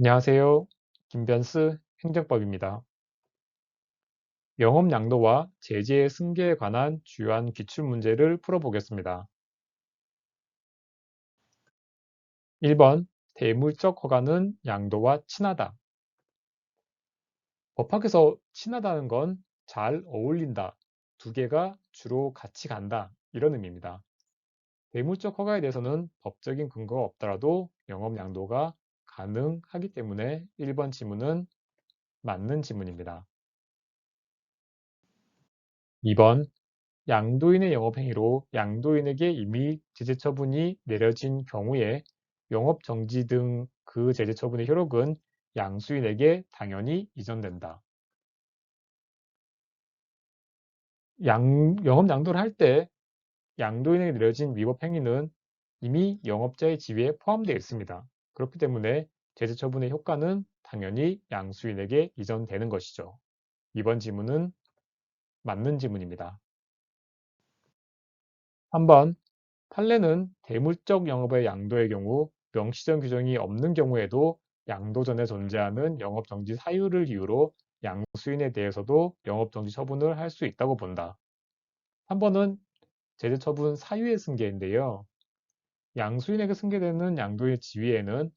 안녕하세요. 김변스 행정법입니다. 영업 양도와 제재의 승계에 관한 주요한 기출 문제를 풀어보겠습니다. 1번 대물적 허가는 양도와 친하다. 법학에서 친하다는 건 잘 어울린다. 두 개가 주로 같이 간다. 이런 의미입니다. 대물적 허가에 대해서는 법적인 근거가 없더라도 영업 양도가 가능하기 때문에 1번 지문은 맞는 지문입니다. 2번 양도인의 영업행위로 양도인에게 이미 제재처분이 내려진 경우에 영업정지 등 그 제재처분의 효력은 양수인에게 당연히 이전된다. 양, 영업 양도를 할 때 양도인에게 내려진 위법 행위는 이미 영업자의 지위에 포함되어 있습니다. 그렇기 때문에 제재 처분의 효과는 당연히 양수인에게 이전되는 것이죠. 이번 지문은 맞는 지문입니다. 3번 판례는 대물적 영업의 양도의 경우 명시적 규정이 없는 경우에도 양도 전에 존재하는 영업정지 사유를 이유로 양수인에 대해서도 영업정지 처분을 할 수 있다고 본다. 3번은 제재 처분 사유의 승계인데요. 양수인에게 승계되는 양도의 지위에는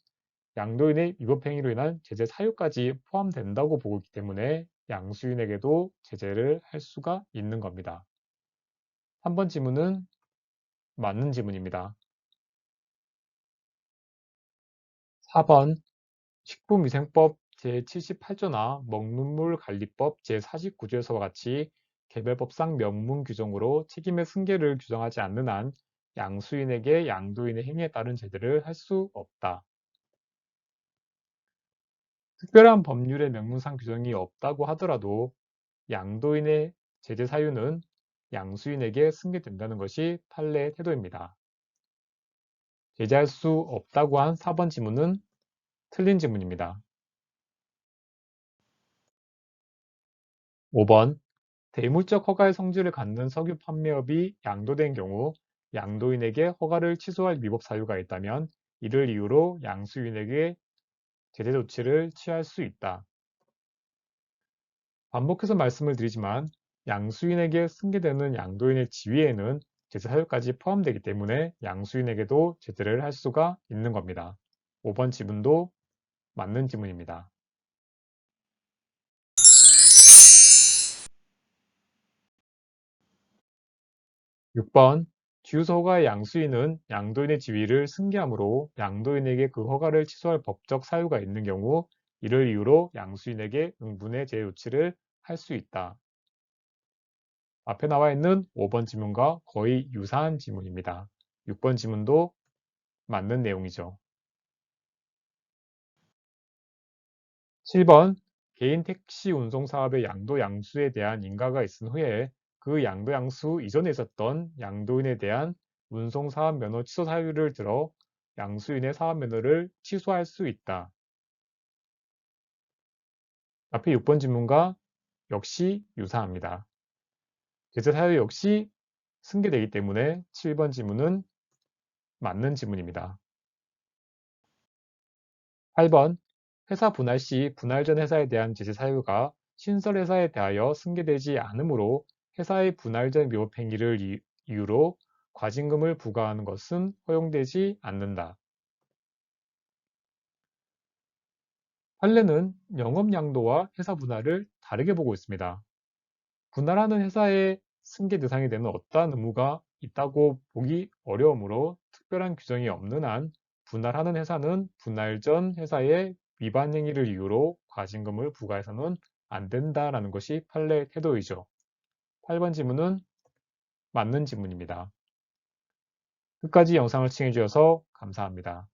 양도인의 위법 행위로 인한 제재 사유까지 포함된다고 보고 있기 때문에 양수인에게도 제재를 할 수가 있는 겁니다. 3번 지문은 맞는 지문입니다. 4번 식품위생법 제78조나 먹는물 관리법 제49조에서와 같이 개별법상 명문 규정으로 책임의 승계를 규정하지 않는 한 양수인에게 양도인의 행위에 따른 제재를 할 수 없다. 특별한 법률의 명문상 규정이 없다고 하더라도 양도인의 제재 사유는 양수인에게 승계된다는 것이 판례의 태도입니다. 제재할 수 없다고 한 4번 지문은 틀린 지문입니다. 5번 대물적 허가의 성질을 갖는 석유 판매업이 양도된 경우 양도인에게 허가를 취소할 위법 사유가 있다면 이를 이유로 양수인에게 제재 조치를 취할 수 있다. 반복해서 말씀을 드리지만 양수인에게 승계되는 양도인의 지위에는 제재 사유까지 포함되기 때문에 양수인에게도 제재를 할 수가 있는 겁니다. 5번 지문도 맞는 지문입니다. 6번 주유소 허가의 양수인은 양도인의 지위를 승계하므로 양도인에게 그 허가를 취소할 법적 사유가 있는 경우 이를 이유로 양수인에게 응분의 조치를 할 수 있다. 앞에 나와 있는 5번 지문과 거의 유사한 지문입니다. 6번 지문도 맞는 내용이죠. 7번 개인 택시 운송 사업의 양도 양수에 대한 인가가 있은 후에 그 양도 양수 이전에 있었던 양도인에 대한 운송 사업 면허 취소 사유를 들어 양수인의 사업 면허를 취소할 수 있다. 앞에 6번 질문과 역시 유사합니다. 제재 사유 역시 승계되기 때문에 7번 지문은 맞는 지문입니다. 8번 회사 분할 시 분할 전 회사에 대한 제재 사유가 신설 회사에 대하여 승계되지 않으므로 회사의 분할 전 위법 행위를 이유로 과징금을 부과하는 것은 허용되지 않는다. 판례는 영업 양도와 회사 분할을 다르게 보고 있습니다. 분할하는 회사의 승계 대상이 되는 어떠한 의무가 있다고 보기 어려우므로 특별한 규정이 없는 한 분할하는 회사는 분할 전 회사의 위반 행위를 이유로 과징금을 부과해서는 안 된다라는 것이 판례의 태도이죠. 8번 지문은 맞는 지문입니다. 끝까지 영상을 시청해 주셔서 감사합니다.